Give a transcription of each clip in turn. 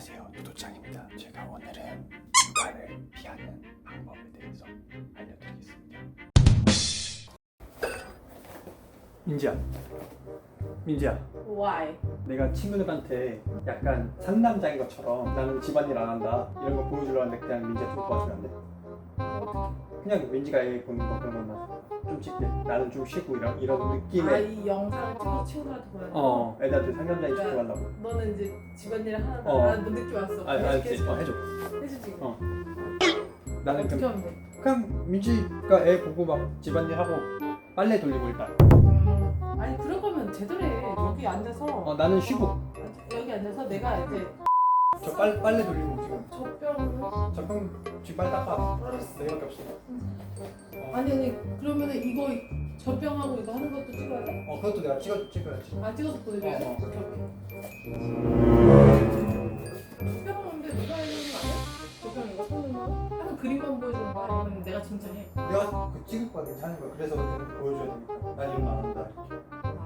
안녕하세요 누도짱입니다. 제가 오늘은 육아를 피하는 방법에 대해서 알려드리겠습니다. 민지야, 민지야, Why? 내가 친구들한테 약간 상남자인 것처럼 나는 집안일 안 한다 이런 거 보여주려 하는데 그냥 민지가 좀 도와주면 안 돼? 그냥 민지가 애 보는 거 그런 것만 좀 찍게 나는 좀 쉬고 이런 이런 느낌의 아이 영상을 찍어 친구들한테 보내. 어 애들한테 상남자인 척 하려고 너는 이제 집안일 하나 어. 너 느낌 왔어. 아, 알지? 어, 해줘 해주지. 어. 나는 어떻게 그냥 하면 돼? 그냥 민지가 애 보고 막 집안일 하고 빨래 돌리고 일단 음, 아니 그럴 거면 제대로 해. 여기 앉아서 어 나는 쉬고 여기 앉아서 내가 이제 저 빨, 빨래 돌리고 지금 젖병 집 빨리 닦아 내밖에 없어 아니 아니 그러면은 이거 젖병하고 이거 하는 것도 찍어야 돼? 어 그것도 내가 찍어 찍어야지 아 찍어서 보내줘야 돼? 어, 어. 오케이 오케이. 젖병 하는데 누가 해주는 거 아니야? 젖병 이거 섞는 거? 하는 그림만 보여주는 거 아니면 내가 진짜 해? 내가 그 찍을 거야 괜찮은 거야 그래서 보여줘야 되니까 난 이런 거 안 한다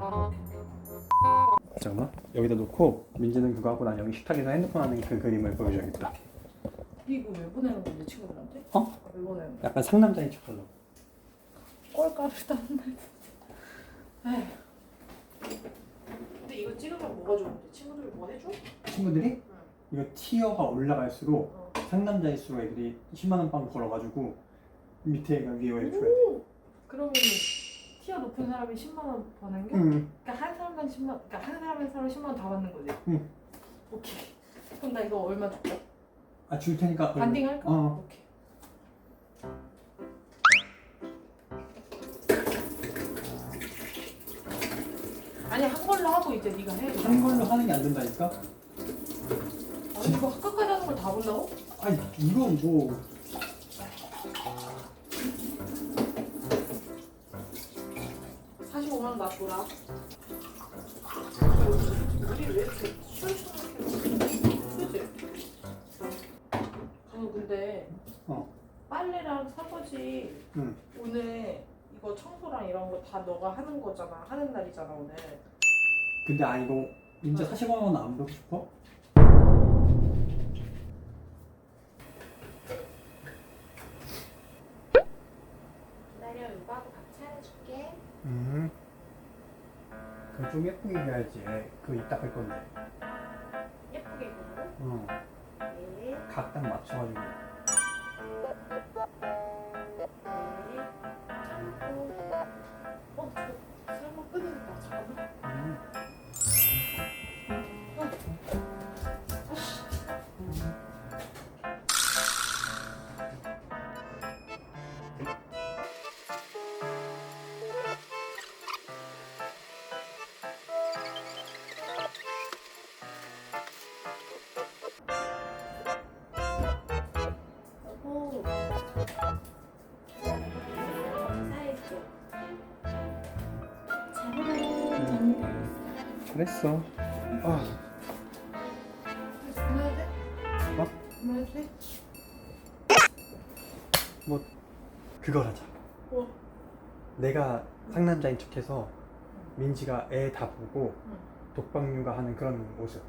아 오케이 잠깐만 여기다 놓고 민지는 그거 하고 난 여기 식탁에서 핸드폰 하는 그 그림을 보여줘야겠다 이거 왜 보내는 건데 친구들한테? 어? 왜 보내는 거야? 약간 상남자인 척 하려고 꼴가루 땄네. 에휴. 근데 이거 찍으면 뭐가 좋은데? 친구들 뭐 해줘? 친구들이 이거 티어가 올라갈수록 어. 상남자일수록 애들이 10만 원빵 걸어가지고 밑에 위에 해줘야 돼 오! 그러면 티어 높은 사람이 10만 원 버는 게? 응. 그러니까 한 사람당 10만 원, 그러니까 한 사람 한 사람 10만 원 다 받는 거지? 응. 오케이. 그럼 나 이거 얼마 줄까? 아 줄 테니까 반딩 할까? 어 오케이. 아니 한 걸로 하고 이제 네가 해. 한 걸로 하는 게 안 된다니까? 아니 이거 학과까지 하는 걸 다 본다고? 아니 이건 뭐 45만 원 놔줘라. 우리 왜 이렇게 시원시원하게 그지? 저는 근데 어. 빨래랑 설거지 응. 오늘 이거 청소랑 이런 거 다 너가 하는 거잖아. 하는 날이잖아 오늘. 근데 아 이거 어. 40만 원안 보고 싶어? 기다려 이거하고 밥 차려줄게. 음. 그럼 좀 예쁘게 해야지 그입 닦을 건데 예쁘게 입는 어. 네. 각딱 맞춰가지고 그랬어 아? 그만해도 돼? 그걸 하자 뭐? 내가 상남자인 척해서 민지가 애 다 보고 응. 독박육아 하는 그런 모습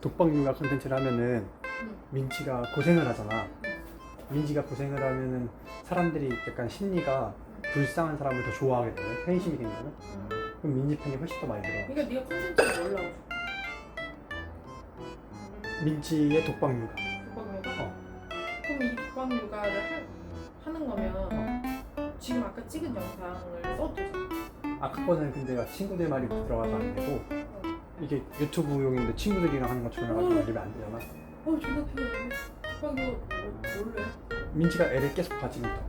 독박육아 컨텐츠를 하면은 응. 민지가 고생을 하잖아 민지가 고생을 하면은 사람들이 약간 심리가 불쌍한 사람을 더 좋아하게 되는 팬심이 응. 그럼 민지 팬이 훨씬 더 많이 들어 그러니까 네가 콘텐츠를 뭘로 하고 싶어? 민지의 독박육아 국방유가? 어. 그럼 이 국방유가를 하, 하는 거면 지금 아까 찍은 영상을 써도 되잖아. 아까 거는 근데 막 친구들 말이 들어가서 안 되고 이게 유튜브용인데 친구들이랑 하는 것처럼 해가지고 음. 올리면 안 되잖아 어 존나 피곤해. 국방유 뭐, 뭘로 해? 민지가 애를 계속 봐 지금부터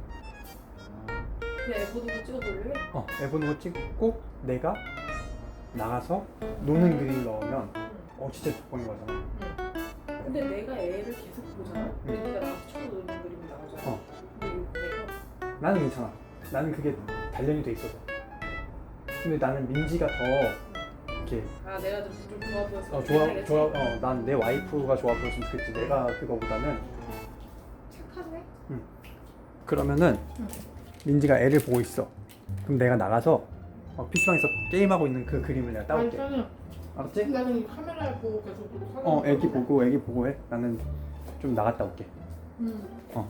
그냥 애 보는 거 찍어 볼래? 어, 애 보는 거 찍고 내가 나가서 노는 그림 넣으면 응. 어 진짜 독박인 거잖아 응. 근데 내가 애를 계속 보잖아. 근데 네가 나가서 처음 노는 그림이 나오잖아. 어. 근데 이거 내가 나는 괜찮아 나는 그게 단련이 돼 있어서 근데 나는 민지가 더 이렇게 아 내가 좀, 좀 좋아 보여서 어, 좋아? 좋아 어 난 내 와이프가 좋아 보였으면 좋겠지 내가 그거보다는 착하네. 그러면은 응. 민지가 애를 보고 있어 그럼 내가 나가서 어, PC방에서 게임하고 있는 그 그림을 내가 아니 따올게 저는 알았지? 나는 이 카메라에 보고 계속 어거 애기. 보고 애기 보고 해 나는 좀 나갔다 올게 응. 어